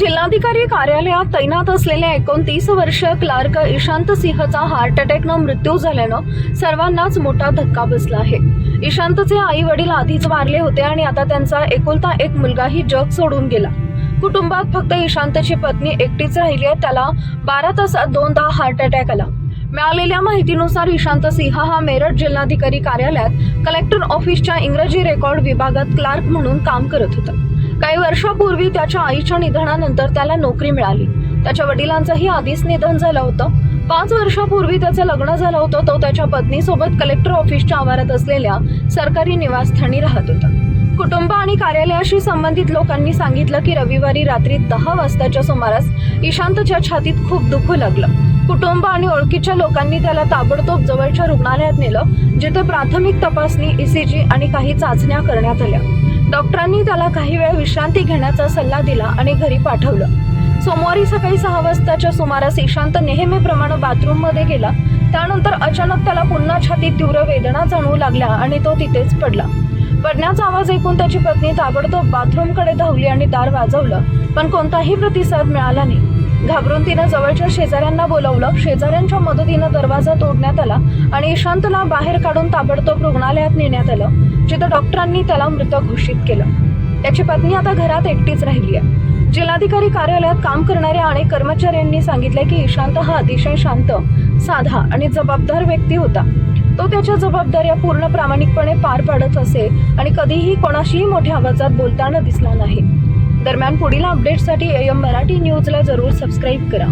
जिल्हाधिकारी कार्यालयात तैनात असलेल्या एकोणतीस वर्ष क्लार्क इशांत सिंहचा हार्ट अटॅकनं मृत्यू झाल्यानं सर्वांनाच मोठा धक्का बसला आहे. इशांतचे आई वडील आधीच वारले होते आणि आता त्यांचा एकुलता एक मुलगाही जग सोडून गेला. कुटुंबात फक्त इशांतची पत्नी एकटीच राहिली आहे त्याला बारा तासात दोनदा हार्ट अटॅक आला. मिळालेल्या माहितीनुसार इशांत सिंह हा मेरठ जिल्हाधिकारी कार्यालयात कलेक्टर ऑफिसच्या इंग्रजी रेकॉर्ड विभागात क्लार्क म्हणून काम करत होता. काही वर्षापूर्वी त्याच्या आईच्या निधनानंतर त्याला नोकरी मिळाली. त्याच्या वडिलांचंही आधीच निधन झालं होतं. पाच वर्षापूर्वी त्याचं लग्न झालं होतं तो त्याच्या पत्नीसोबत कलेक्टर ऑफिसच्या आवारात असलेल्या सरकारी निवासस्थानी राहत होता. कुटुंब आणि कार्यालयाशी संबंधित लोकांनी सांगितलं की रविवारी रात्री दहा वाजताच्या सुमारास इशांतच्या छातीत खूप दुखू लागलं. कुटुंब आणि ओळखीच्या लोकांनी त्याला ताबडतोब जवळच्या रुग्णालयात नेलं जिथे प्राथमिक तपासणी ईसीजी आणि काही चाचण्या करण्यात आल्या. डॉक्टरांनी त्याला काही वेळ विश्रांती घेण्याचा सल्ला दिला आणि घरी पाठवलं. सोमवारी सकाळी सहा वाजताच्या सुमारास ईशांत नेहमीप्रमाणे बाथरूममध्ये गेला. त्यानंतर अचानक त्याला पुन्हा छातीत तीव्र वेदना जाणवू लागल्या आणि तो तिथेच पडला. पडण्याचा आवाज ऐकून त्याची पत्नी ताबडतोब बाथरूमकडे धावली आणि दार वाजवलं पण कोणताही प्रतिसाद मिळाला नाही. घाबरून तिनं जवळच्या शेजाऱ्यांना बोलवलं. शेजाऱ्यांच्या मदतीनं दरवाजा तोडण्यात आला आणि इशांतला बाहेर काढून ताबडतोब रुग्णालयात नेण्यात आलं जिथं डॉक्टरांनी त्याला मृत घोषित केलं. त्याची पत्नी आता घरात एकटीच राहिली आहे. जिल्हाधिकारी कार्यालयात काम करणाऱ्या अनेक कर्मचाऱ्यांनी सांगितले की इशांत हा अतिशय शांत साधा आणि जबाबदार व्यक्ती होता. तो त्याच्या जबाबदाऱ्या पूर्ण प्रामाणिकपणे पार पाडत असे आणि कधीही कोणाशीही मोठ्या आवाजात बोलताना दिसला नाही. दरम्यान पुढील अपडेटसाठी एम मराठी न्यूजला जरूर सबस्क्राईब करा.